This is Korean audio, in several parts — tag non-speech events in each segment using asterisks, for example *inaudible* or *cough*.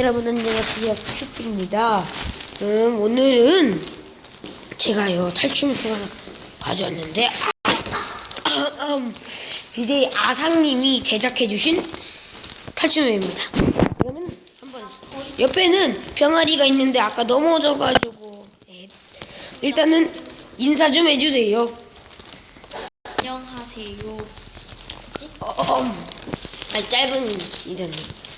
여러분 안녕하세요 큐입니다 음, 오늘은 제가요 탈춤을 하나 가져왔는데 아, 음, BJ 아상님이 제작해주신 탈춤입니다 그러면 한번 옆에는 병아리가 있는데 아까 넘어져가지고 네. 일단은 인사 좀 해주세요 안녕하세요. 어, 음. 아니, 짧은 인사네. 어,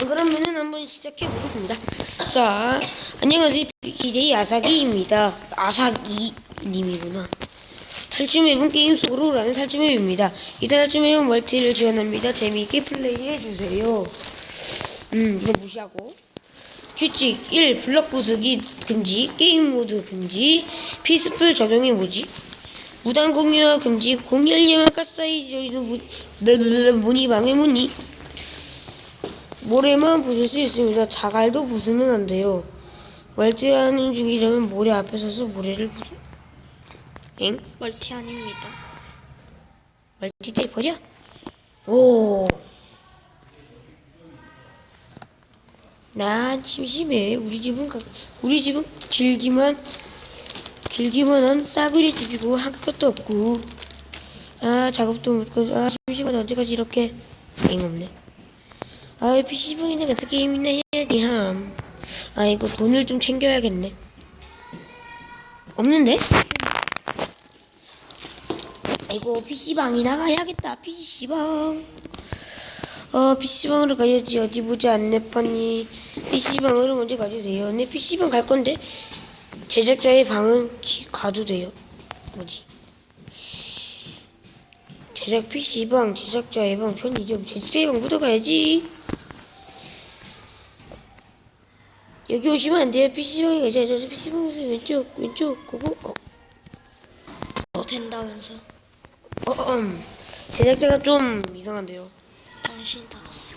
그러면은 한번 시작해 보겠습니다. 자, 안녕하세요. BJ 아사기입니다. 아사기님이구나. 탈춤해본 게임 속으로라는 탈춤맵입니다. 이 탈춤맵은 멀티를 지원합니다. 재미있게 플레이해주세요. 음, 이거 무시하고. 규칙 1. 블럭 부수기 금지, 게임 모드 금지, 피스풀 적용이 뭐지? 무단 공유와 금지, 공열리만 가사이 저리는 문, 문이 방해 문이. 모래만 부술 수 있습니다. 자갈도 부수면 안 돼요. 멀티라는 중이라면 모래 앞에 서서 모래를 부수. 엥? 멀티 아닙니다. 멀티 때 버려? 오. 난 심심해. 우리 집은 가, 우리 집은 길기만 길기만 한 싸구려 집이고 한 것도 없고. 아 작업도 못고 아 심심하다 언제까지 이렇게 엥 없네. 아 PC방이나 같은 게임이나 해야지 함. 아 이거 돈을 좀 챙겨야겠네. 없는데? 아이고 PC방이나 가야겠다 PC방 어 PC방으로 가야지 어디 보자 안내판이 PC방으로 먼저 가주세요 네 PC방 갈 건데 제작자의 방은 기- 가도 돼요 뭐지 제작 PC방 제작자의 방 편의점 제작자의 방 묻어가야지 여기 오시면 안 돼요 PC방에 가자 저 PC방에서 왼쪽 왼쪽 그거 어. 또 된다면서 어, 음. 제작자가 좀 이상한데요. 정신 나갔어.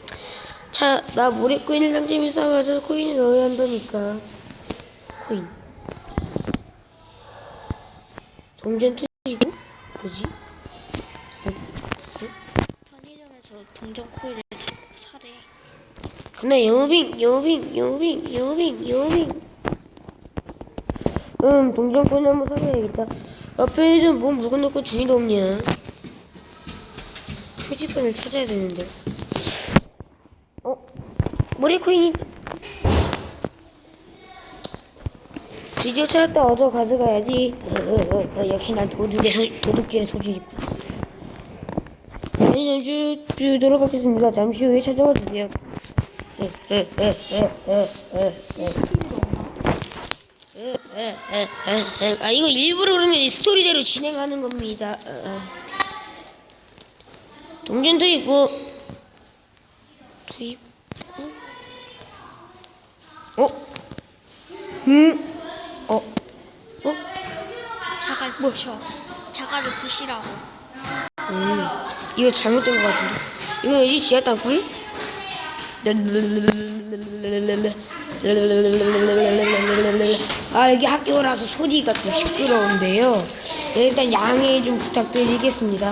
자, 나 모래 코인을 상점에 싸와서 코인을 넣어야 한다니까. 코인. 동전 투 동전 코일을 사, 사래. 근데 영업ing, 영업ing, 영업ing, 영업ing, 영업ing. 음, 동전 코인 한번 사봐야겠다. 옆에 좀뭐 물건 넣고 주인도 없냐? 표지판을 찾아야 되는데. 어? 모래 코인이 드디어 찾았다. 어서 가져가야지. 어, 어, 어, 어, 역시 난 도둑의 소, 도둑질의 소질이 있고. 네, 잠시 후 돌아가겠습니다. 잠시 후에 찾아와 주세요. 아 이거 일부러 그러면 스토리대로 진행하는 겁니다. 어, 어. 동전도 있고 투입. 어? 음? 어? 어? 자갈 부셔. 자갈을 부시라고. 음, 이거 잘못된 것 같은데. 이거 여기 지하 땅굴? 아, 여기 학교라서 소리가 좀 시끄러운데요. 네, 일단 양해 좀 부탁드리겠습니다.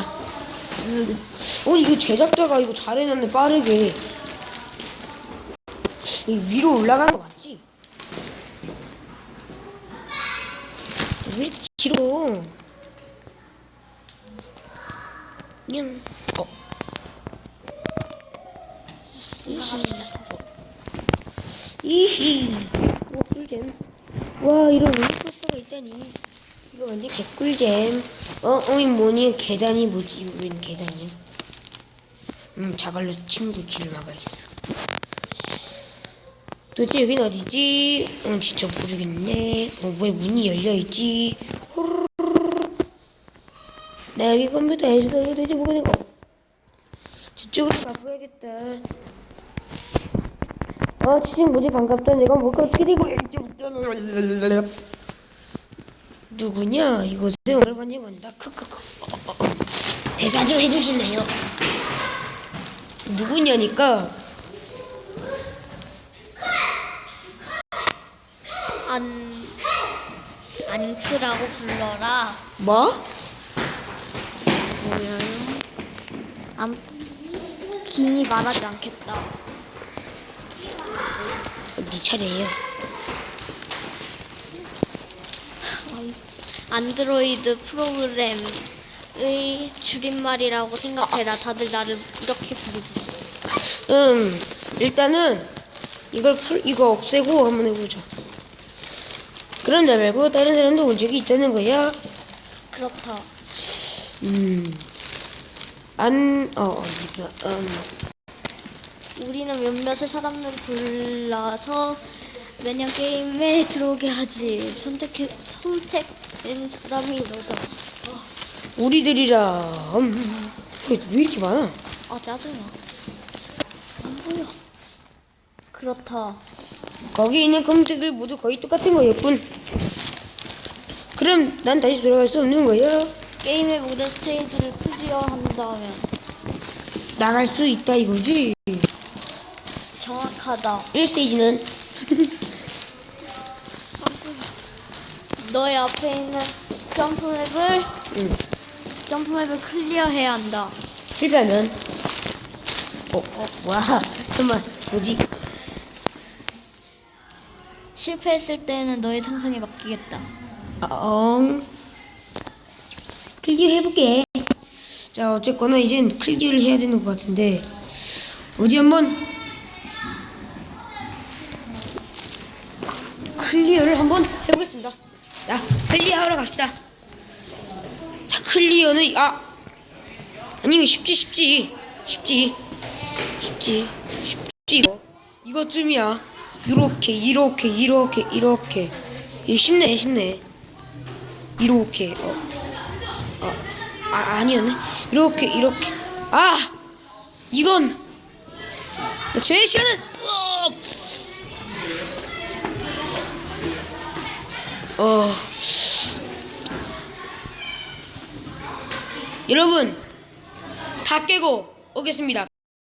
어, 이거 제작자가 이거 잘해놨네, 빠르게. 이 위로 올라간 거 맞지? 왜 길어? 그 냥 어. 이히. 오 꿀잼. 와 이런 롤코스터가 있다니. 이거 완전 개꿀잼. 어 어이 뭐니? 계단이 뭐지? 웬 계단이야? 음 자갈로 친구 길 막아 있어. 도대체 여긴 어디지? 응 진짜 모르겠네. 어 왜 문이 열려있지? 호르 나 여기 컴퓨터에서 너 이거 도대체 거? 저쪽으로 가봐야겠다. 아, 지금 뭐지 반갑다. 내가 뭐가 어떻게 되고 누구냐? 이곳에 오늘. 크크크. 어, 어, 어. 대사 좀 해주실래요? 누구냐니까 안 안크라고 불러라. 뭐? 뭐야? 안 긴이 말하지 않겠다. 네 차례예요. 안드로이드 프로그램의 줄임말이라고 생각해라. 다들 나를 이렇게 부르지. 음, 일단은 이걸 풀 이거 없애고 한번 해보자. 그런 날 말고 다른 사람도 온 적이 있다는 거야. 그렇다. 음, 안, 어, 어, 음, 우리는 몇몇의 사람을 골라서 매년 게임에 들어오게 하지. 선택해, 선택된 사람이 너다. 우리들이라. 음, 왜, 왜 이렇게 많아? 아 짜증나. 안 보여. 그렇다. 거기 있는 컴퓨터들 모두 거의 똑같은 거였군. 그럼 난 다시 돌아갈 수 없는 거야. 게임의 모든 스테이지를 클리어한다면 나갈 수 있다 이거지. 정확하다. 1스테이지는 너의 앞에 있는 점프맵을 응. 점프맵을 클리어해야 한다. 실패하면 어, 어, 와, *laughs* 잠깐만, 뭐지? 실패했을 때는 너의 상상에 맡기겠다. 엉. 클리어 해볼게. 자, 어쨌거나 이젠 클리어를 해야 되는 것 같은데 어디 한번 클리어를 한번 해보겠습니다. 자, 클리어하러 갑시다. 자, 클리어는 아 아니 쉽지 쉽지 쉽지 쉽지 쉽지 이거 이것쯤이야. 이렇게 이렇게 이렇게 이렇게 이거 쉽네 쉽네. 이렇게 어, 어, 아 아니었네. 이렇게 이렇게. 아! 이건! 제일 싫어하는 어, 어. 여러분 다 깨고 오겠습니다